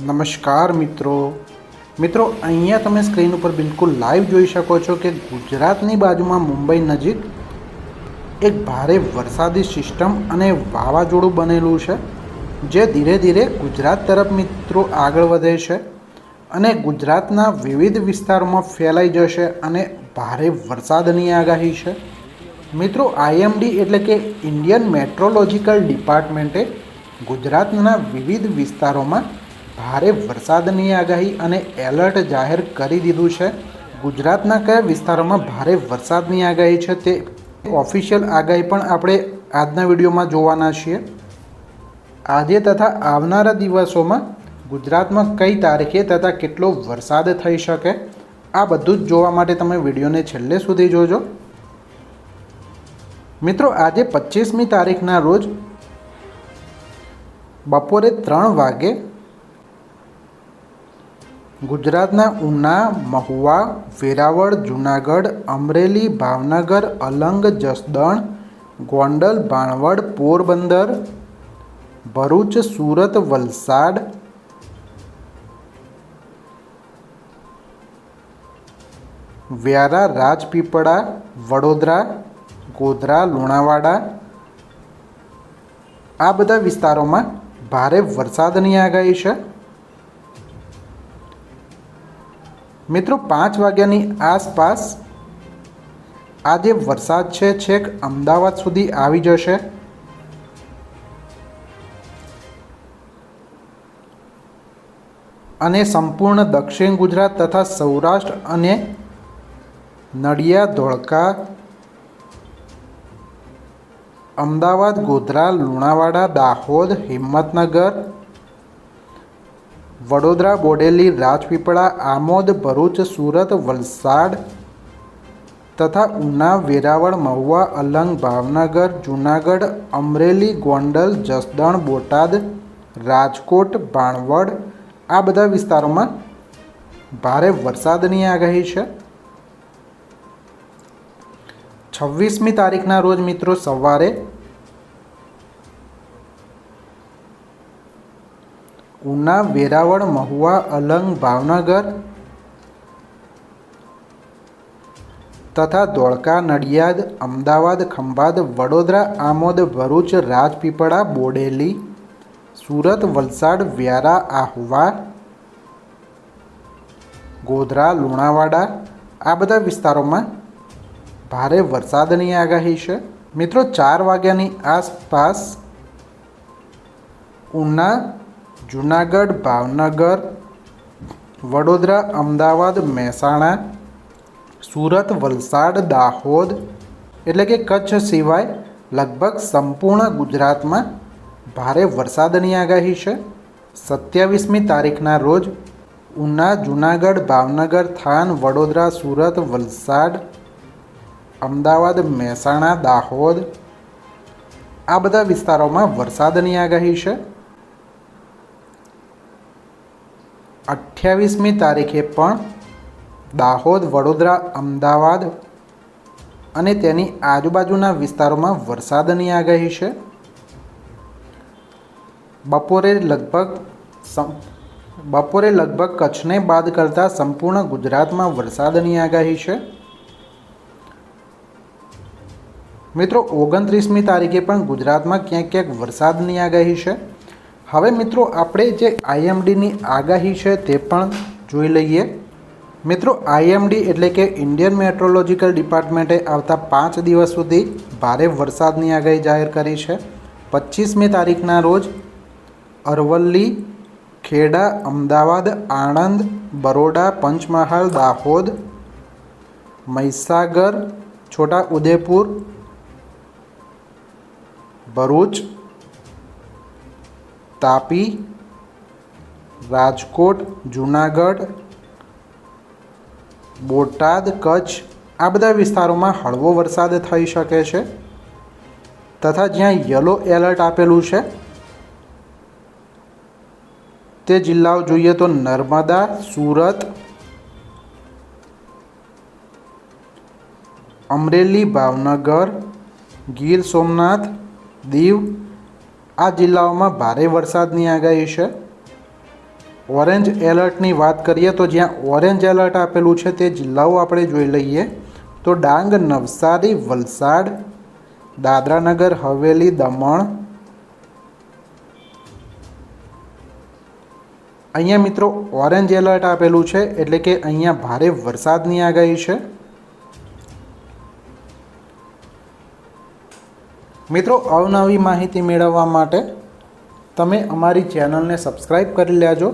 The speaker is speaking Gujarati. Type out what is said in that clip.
નમસ્કાર મિત્રો. મિત્રો, અહીંયા તમે સ્ક્રીન ઉપર બિલકુલ લાઈવ જોઈ શકો છો કે ગુજરાતની બાજુમાં મુંબઈ નજીક એક ભારે વરસાદી સિસ્ટમ અને વાવાઝોડું બનેલું છે, જે ધીરે ધીરે ગુજરાત તરફ મિત્રો આગળ વધે છે અને ગુજરાતના વિવિધ વિસ્તારોમાં ફેલાઈ જશે અને ભારે વરસાદની આગાહી છે. મિત્રો, આઈએમડી એટલે કે ઇન્ડિયન મેટ્રોલોજીકલ ડિપાર્ટમેન્ટે ગુજરાતના વિવિધ વિસ્તારોમાં ભારે વરસાદની આગાહી અને એલર્ટ જાહેર કરી દીધું છે. ગુજરાતના કયા વિસ્તારોમાં ભારે વરસાદની આગાહી છે તે ઓફિશિયલ આગાહી પણ આપણે આજના વિડીયોમાં જોવાના છીએ. આજે તથા આવનારા દિવસોમાં ગુજરાતમાં કઈ તારીખે તથા કેટલો વરસાદ થઈ શકે, આ બધું જ જોવા માટે તમે વિડીયોને છેલ્લે સુધી જોજો. મિત્રો, આજે પચીસમી તારીખના રોજ બપોરે ત્રણ વાગે ગુજરાતના ઉના, મહુવા, વેરાવળ, જુનાગઢ, અમરેલી, ભાવનગર, અલંગ, જસદણ, ગોંડલ, બાણવડ, પોરબંદર, ભરૂચ, સુરત, વલસાડ, વ્યારા, રાજપીપળા, વડોદરા, ગોધરા, લુણાવાડા. આ બધા વિસ્તારોમાં ભારે વરસાદની આગાહી છે. મિત્રો, પાંચ વાગ્યાની આસપાસ આ જે વરસાદ છે, છેક અમદાવાદ સુધી આવી જશે. અને સંપૂર્ણ દક્ષિણ ગુજરાત તથા સૌરાષ્ટ્ર અને નડિયા ધોળકા, અમદાવાદ, ગોધરા, લુણાવાડા, દાહોદ, હિંમતનગર વડોદરા બોડેલી રાજપીપળા, આમોદ, ભરૂચ, સુરત, વલસાડ તથા ઉના, વેરાવળ, મહુવા, અલંગ, ભાવનગર, જૂનાગઢ, અમરેલી, ગોંડલ, જસદણ, બોટાદ, રાજકોટ, ભાણવડ આ બધા વિસ્તારોમાં ભારે વરસાદની આગાહી છે. છવ્વીસમી તારીખના રોજ મિત્રો સવારે ઉના વેરાવળ, મહુવા, અલંગ, ભાવનગર તથા ધોળકા, નડિયાદ, અમદાવાદ, ખંભાત, વડોદરા, આમોદ, ભરૂચ, રાજપીપળા, બોડેલી, સુરત, વલસાડ, વ્યારા, આહવા, ગોધરા, લુણાવાડા આ બધા વિસ્તારોમાં ભારે વરસાદની આગાહી છે. મિત્રો, ચાર વાગ્યાની આસપાસ ઉના જુનાગઢ, ભાવનગર, વડોદરા, અમદાવાદ, મહેસાણા, સુરત, વલસાડ, દાહોદ, એટલે કે કચ્છ સિવાય લગભગ સંપૂર્ણ ગુજરાતમાં ભારે વરસાદની આગાહી છે. સત્યાવીસમી તારીખના રોજ ઉના, જુનાગઢ, ભાવનગર, થાન, વડોદરા, સુરત, વલસાડ, અમદાવાદ, મહેસાણા, દાહોદ આ બધા વિસ્તારોમાં વરસાદની આગાહી છે. અઠ્યાવીસમી તારીખે પણ દાહોદ, વડોદરા, અમદાવાદ અને તેની આજુબાજુના વિસ્તારોમાં વરસાદની આગાહી છે. બપોરે લગભગ બપોરે લગભગ કચ્છને બાદ કરતાં સંપૂર્ણ ગુજરાતમાં વરસાદની આગાહી છે. મિત્રો, ઓગણત્રીસમી તારીખે પણ ગુજરાતમાં ક્યાંક ક્યાંક વરસાદની આગાહી છે. હવે મિત્રો આપણે જે આઈએમડીની આગાહી છે તે પણ જોઈ લઈએ. મિત્રો આઈએમડી એટલે કે ઇન્ડિયન મેટ્રોલોજીકલ ડિપાર્ટમેન્ટે આવતા પાંચ દિવસ સુધી ભારે વરસાદની આગાહી જાહેર કરી છે. પચીસમી તારીખના રોજ અરવલ્લી, ખેડા, અમદાવાદ, આણંદ, બરોડા, પંચમહાલ, દાહોદ, મહીસાગર, છોટા ઉદેપુર, ભરૂચ તાપી, રાજકોટ, જૂનાગઢ, બોટાદ, કચ્છ, આ બધા વિસ્તારોમાં હળવો વરસાદ થઈ શકે છે તથા જ્યાં યલો એલર્ટ આપેલું છે. તે જિલ્લાઓ જોઈએ તો નર્મદા, સુરત, અમરેલી, ભાવનગર, ગીર સોમનાથ, દીવ આ જિલ્લાઓમાં ભારે વરસાદની આગાહી છે. ઓરેન્જ એલર્ટની વાત કરીએ તો જ્યાં ઓરેન્જ એલર્ટ આપેલું છે તે જિલ્લાઓ આપણે જોઈ લઈએ તો ડાંગ, નવસારી, વલસાડ, દાદરાનગર, હવેલી, દમણ. અહીંયા મિત્રો ઓરેન્જ એલર્ટ આપેલું છે એટલે કે અહીંયા ભારે વરસાદની આગાહી છે. મિત્રો અવનવી માહિતી મેળવવા માટે તમે અમારી ચેનલને સબસ્ક્રાઈબ કરી લેજો.